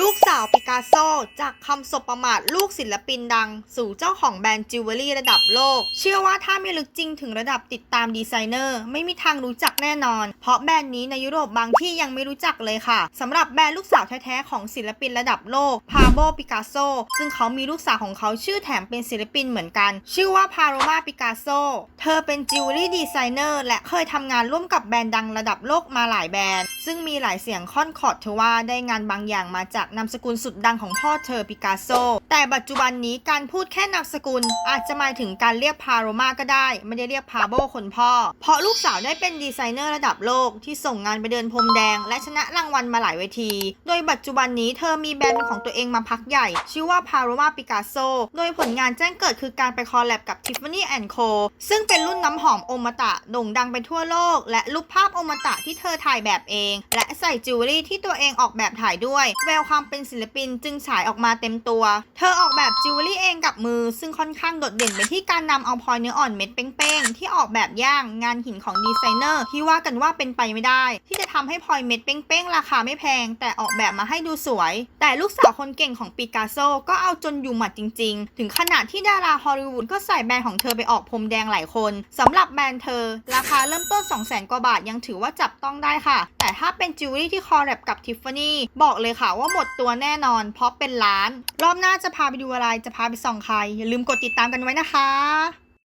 ลูกสาวปิกัสโซจากคำสบประมาทลูกศิลปินดัง สู่เจ้าของแบรนด์จิวเวลรี่ระดับโลก เชื่อว่าถ้าไม่ลึกจริงถึงระดับติดตามดีไซเนอร์ ไม่มีทางรู้จักแน่นอน เพราะแบรนด์นี้ในยุโรปบางที่ยังไม่รู้จักเลยค่ะสำหรับแบรนด์ลูกสาวแท้ๆของศิลปินระดับโลกพาโบปิกัสโซซึ่งเขามีลูกสาวของเขาชื่อแถมเป็นศิลปินเหมือนกัน ชื่อว่าพาโรมาปิกัสโซเธอเป็นจิวเวลรี่ดีไซเนอร์และเคยทำงานร่วมกับแบรนด์ดังระดับโลกมาหลายแบรนด์ซึ่งมีหลายเสียงค่อนขอดเธอว่าได้งานบางอย่างมาจากนามสกุลสุดดังของพ่อเธอปิกัสโซ แต่ปัจจุบันนี้การพูดแค่นามสกุล อาจจะหมายถึงการเรียกพาโรมาก็ได้ ไม่ได้เรียกพาโบคนพ่อ เพราะลูกสาวได้เป็นดีไซเนอร์ระดับโลกที่ส่งงานไปเดินพรมแดง และชนะรางวัลมาหลายเวที โดยปัจจุบันนี้เธอมีแบรนด์ของตัวเองมาพักใหญ่ ชื่อว่าพาโรมาปิกัสโซ โดยผลงานแจ้งเกิดคือการไปคอลแลบกับ Tiffany Co ซึ่งเป็นรุ่นน้ำหอมโอมตะโด่งดังไปทั่วโลก และรูปภาพโอมตะที่เธอถ่ายแบบเอง และใส่จิวเวลรี่ที่ตัวเองออกแบบถ่ายด้วยแววความเป็นศิลปินจึงฉายออกมาเต็มตัว เธอออกแบบจิวเวลรี่เองกับมือ ซึ่งค่อนข้างโดดเด่นไปที่การนำเอาพลอยเนื้ออ่อนเม็ดเป้งๆ ที่ออกแบบย่างงานหินของดีไซเนอร์ที่ว่ากันว่าเป็นไปไม่ได้ ที่จะทำให้พลอยเม็ดเป้งๆ ราคาไม่แพง แต่ออกแบบมาให้ดูสวย แต่ลูกสาวคนเก่งของปิกัสโซก็เอาจนอยู่หมัดจริง ๆ ถึงขนาดที่ดาราฮอลลีวูดก็ใส่แบรนด์ของเธอไปออกพรมแดงหลายคนสำหรับแบรนด์เธอ ราคาเริ่มต้น 2 0 0 0 0 0กว่าบาทยังถือว่าจับต้องได้ค่ะ แต่ถ้าเป็นจิวเวลรี่ที่คอลแลบกับทิฟฟานี่บอกเลยค่ะว่าหมดตัวแน่นอน เพราะเป็นล้าน รอบหน้าจะพาไปดูอะไรจะพาไปส่องใคร อย่าลืมกดติดตามกันไว้นะคะ